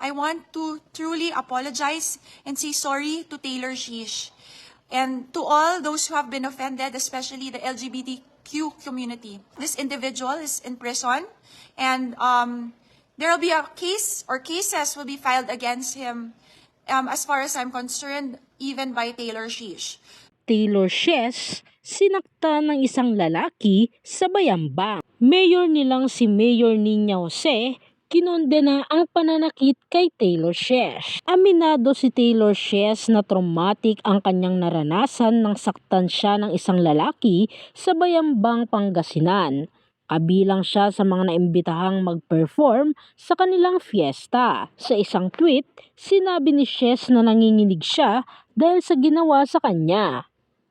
I want to truly apologize and say sorry to Taylor Sheesh and to all those who have been offended, especially the LGBTQ community. This individual is in prison and um, there will be a case or cases will be filed against him um, as far as I'm concerned, even by Taylor Sheesh. Taylor Shes, sinakta ng isang lalaki sa Bayambang. Mayor nilang si Mayor Nina Jose, kinondena ang pananakit kay Taylor Shes. Aminado si Taylor Shes na traumatic ang kanyang naranasan nang saktan siya ng isang lalaki sa Bayambang, Pangasinan. Kabilang siya sa mga naimbitahang mag-perform sa kanilang fiesta. Sa isang tweet, sinabi ni Shes na nanginginig siya dahil sa ginawa sa kanya.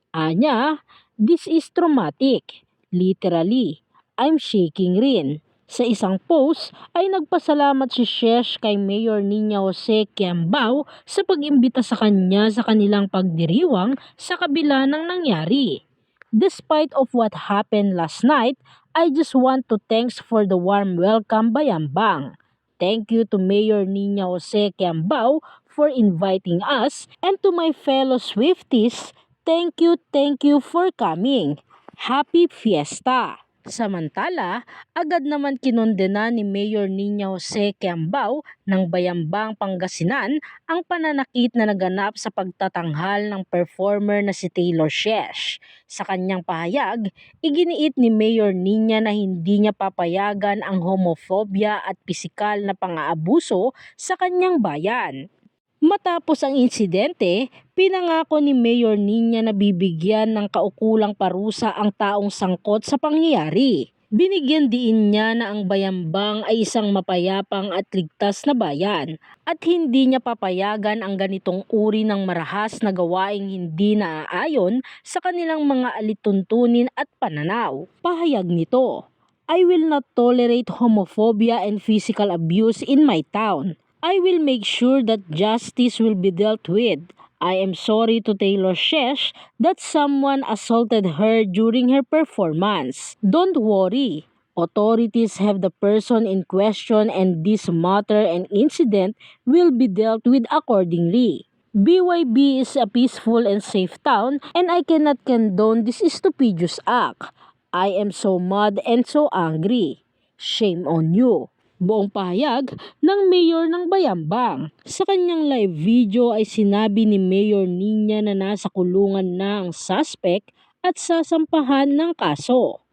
Anya, this is traumatic. Literally, I'm shaking rin. Sa isang post ay nagpasalamat si Shesh kay Mayor Nina Jose Kiambao sa pag-imbita sa kanya sa kanilang pagdiriwang sa kabila ng nangyari. Despite of what happened last night, I just want to thanks for the warm welcome Bayambang. Thank you to Mayor Nina Jose Kiambao for inviting us and to my fellow Swifties, thank you, thank you for coming. Happy Fiesta! Samantala, agad naman kinondena ni Mayor Nina Jose Kiambao ng Bayambang Pangasinan ang pananakit na naganap sa pagtatanghal ng performer na si Taylor Shesh. Sa kanyang pahayag, iginiit ni Mayor Nina na hindi niya papayagan ang homophobia at pisikal na pang-aabuso sa kanyang bayan. Matapos ang insidente, pinangako ni Mayor Nina na bibigyan ng kaukulang parusa ang taong sangkot sa pangyayari. Binigyan diin niya na ang bayambang ay isang mapayapang at ligtas na bayan at hindi niya papayagan ang ganitong uri ng marahas na gawaing hindi naaayon sa kanilang mga alituntunin at pananaw. Pahayag nito, I will not tolerate homophobia and physical abuse in my town. I will make sure that justice will be dealt with. I am sorry to Taylor Shesh that someone assaulted her during her performance. Don't worry. Authorities have the person in question and this matter and incident will be dealt with accordingly. BYB is a peaceful and safe town and I cannot condone this stupendous act. I am so mad and so angry. Shame on you. Buong pahayag ng Mayor ng Bayambang. Sa kanyang live video ay sinabi ni Mayor Nina na nasa kulungan na ang suspect at sasampahan ng kaso.